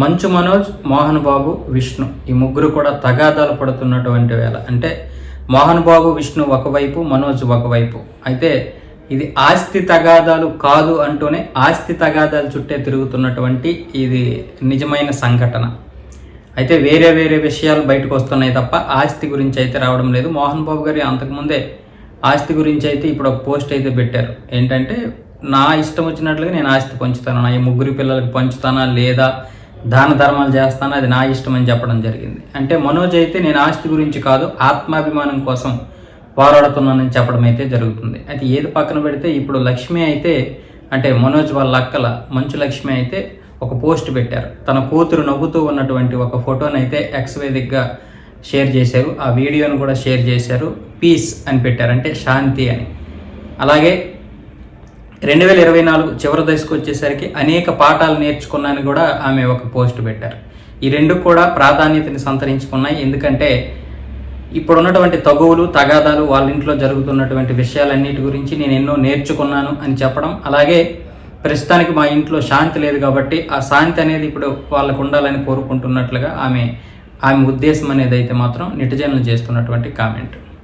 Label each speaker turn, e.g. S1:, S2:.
S1: మంచు మనోజ్ మోహన్ బాబు విష్ణు. ఈ ముగ్గురు కూడా తగాదాలు పడుతున్నటువంటి వేళ. అంటే మోహన్ బాబు విష్ణు ఒకవైపు మనోజ్ ఒకవైపు. అయితే ఇది ఆస్తి తగాదాలు కాదు అంటూనే ఆస్తి తగాదాలు చుట్టే తిరుగుతున్నటువంటి ఇది నిజమైన సంఘటన. అయితే వేరే వేరే విషయాలు బయటకు వస్తున్నాయి తప్ప ఆస్తి గురించి అయితే రావడం లేదు. మోహన్ బాబు గారి అంతకుముందే ఆస్తి గురించి అయితే ఇప్పుడు ఒక పోస్ట్ అయితే పెట్టారు. ఏంటంటే నా ఇష్టం వచ్చినట్లుగా నేను ఆస్తి పంచుతాను. నా ఈ ముగ్గురు పిల్లలకు పంచుతానా లేదా దాన ధర్మాలు చేస్తాను అది నా ఇష్టం అని చెప్పడం జరిగింది. అంటే మనోజ్ అయితే నేను ఆస్తి గురించి కాదు ఆత్మాభిమానం కోసం పోరాడుతున్నానని చెప్పడం అయితే జరుగుతుంది. అయితే ఏది పక్కన పెడితే ఇప్పుడు లక్ష్మి అయితే అంటే మనోజ్ వాళ్ళ అక్కల మంచు లక్ష్మి అయితే ఒక పోస్ట్ పెట్టారు. తన కూతురు నవ్వుతూ ఉన్నటువంటి ఒక ఫోటోని అయితే ఎక్స్ వేదికగా షేర్ చేశారు. ఆ వీడియోను కూడా షేర్ చేశారు. పీస్ అని పెట్టారు అంటే శాంతి అని. అలాగే రెండు వేల ఇరవై నాలుగు చివరి దశకు వచ్చేసరికి అనేక పాఠాలు నేర్చుకున్నాను కూడా ఆమె ఒక పోస్ట్ పెట్టారు. ఈ రెండు కూడా ప్రాధాన్యతని సంతరించుకున్నాయి. ఎందుకంటే ఇప్పుడు ఉన్నటువంటి తగువులు తగాదాలు వాళ్ళ ఇంట్లో జరుగుతున్నటువంటి విషయాలన్నిటి గురించి నేను ఎన్నో నేర్చుకున్నాను అని చెప్పడం. అలాగే ప్రస్తుతానికి మా ఇంట్లో శాంతి లేదు కాబట్టి ఆ శాంతి అనేది ఇప్పుడు వాళ్ళకు ఉండాలని కోరుకుంటున్నట్లుగా ఆమె ఆమె ఉద్దేశం అనేది అయితే మాత్రం నిటిజనులు చేస్తున్నటువంటి కామెంట్.